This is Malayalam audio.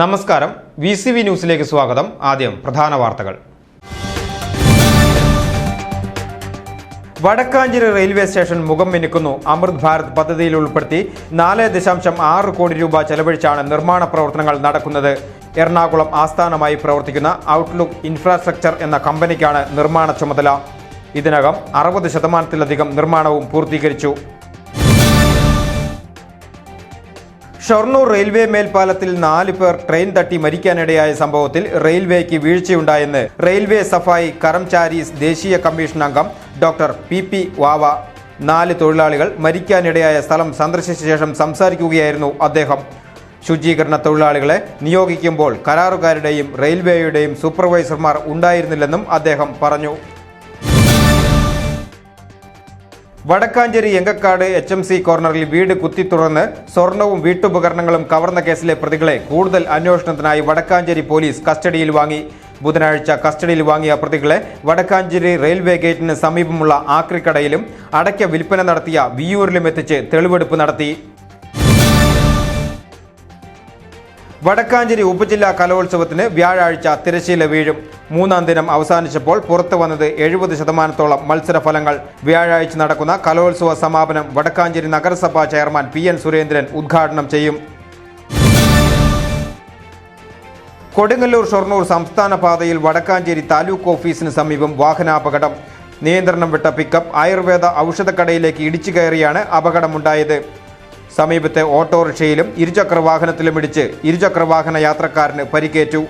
നമസ്കാരം. വി സി വി ന്യൂസിലേക്ക് സ്വാഗതം. ആദ്യം പ്രധാന വാർത്തകൾ. വടക്കാഞ്ചേരി റെയിൽവേ സ്റ്റേഷൻ മുഖം മിനുക്കുന്നു. അമൃത് ഭാരത് പദ്ധതിയിൽ ഉൾപ്പെടുത്തി നാല് ദശാംശം ആറ് കോടി രൂപ ചെലവഴിച്ചാണ് നിർമ്മാണ പ്രവർത്തനങ്ങൾ നടക്കുന്നത്. എറണാകുളം ആസ്ഥാനമായി പ്രവർത്തിക്കുന്ന ഔട്ട്ലുക്ക് ഇൻഫ്രാസ്ട്രക്ചർ എന്ന കമ്പനിക്കാണ് നിർമ്മാണ ചുമതല. ഇതിനകം അറുപത് ശതമാനത്തിലധികം നിർമ്മാണവും പൂർത്തീകരിച്ചു. ഷൊർണൂർ റെയിൽവേ മേൽപ്പാലത്തിൽ നാല് പേർ ട്രെയിൻ തട്ടി മരിക്കാനിടയായ സംഭവത്തിൽ റെയിൽവേക്ക് വീഴ്ചയുണ്ടായെന്ന് റെയിൽവേ സഫായി കറംചാരീസ് ദേശീയ കമ്മീഷൻ അംഗം ഡോക്ടർ പി പി വാവ. നാല് തൊഴിലാളികൾ മരിക്കാനിടയായ സ്ഥലം സന്ദർശിച്ച ശേഷം സംസാരിക്കുകയായിരുന്നു അദ്ദേഹം. ശുചീകരണ തൊഴിലാളികളെ നിയോഗിക്കുമ്പോൾ കരാറുകാരുടെയും റെയിൽവേയുടെയും സൂപ്പർവൈസർമാർ ഉണ്ടായിരുന്നില്ലെന്നും അദ്ദേഹം പറഞ്ഞു. Vadakkanchery Engakkad H M C കോർണറിൽ വീട് കുത്തിത്തുറന്ന് സ്വർണവും വീട്ടുപകരണങ്ങളും കവർന്ന കേസിലെ പ്രതികളെ കൂടുതൽ അന്വേഷണത്തിനായി വടക്കാഞ്ചേരി പോലീസ് കസ്റ്റഡിയിൽ വാങ്ങി. ബുധനാഴ്ച കസ്റ്റഡിയിൽ വാങ്ങിയ പ്രതികളെ വടക്കാഞ്ചേരി റെയിൽവേ ഗേറ്റിന് സമീപമുള്ള ആക്രിക്കടയിലും അടയ്ക്ക വിൽപ്പന നടത്തിയ വിയൂരിലും എത്തിച്ച് തെളിവെടുപ്പ് നടത്തി. വടക്കാഞ്ചേരി ഉപജില്ലാ കലോത്സവത്തിന് വ്യാഴാഴ്ച തിരശ്ശീല വീഴും. മൂന്നാം ദിനം അവസാനിച്ചപ്പോൾ പുറത്തു വന്നത് എഴുപത് ശതമാനത്തോളം മത്സരഫലങ്ങൾ. വ്യാഴാഴ്ച നടക്കുന്ന കലോത്സവ സമാപനം വടക്കാഞ്ചേരി നഗരസഭാ ചെയർമാൻ പി എൻ സുരേന്ദ്രൻ ഉദ്ഘാടനം ചെയ്യും. കൊടുങ്ങല്ലൂർ ഷൊർണൂർ സംസ്ഥാന പാതയിൽ വടക്കാഞ്ചേരി താലൂക്ക് ഓഫീസിന് സമീപം വാഹനാപകടം. നിയന്ത്രണം വിട്ട പിക്കപ്പ് ആയുർവേദ ഔഷധക്കടയിലേക്ക് ഇടിച്ചു കയറിയാണ് അപകടമുണ്ടായത്. സമീപത്തെ ഓട്ടോറിക്ഷയിലും ഇരുചക്ര വാഹനത്തിലും ഇടിച്ച് ഇരുചക്ര വാഹന യാത്രക്കാരന് പരിക്കേറ്റു.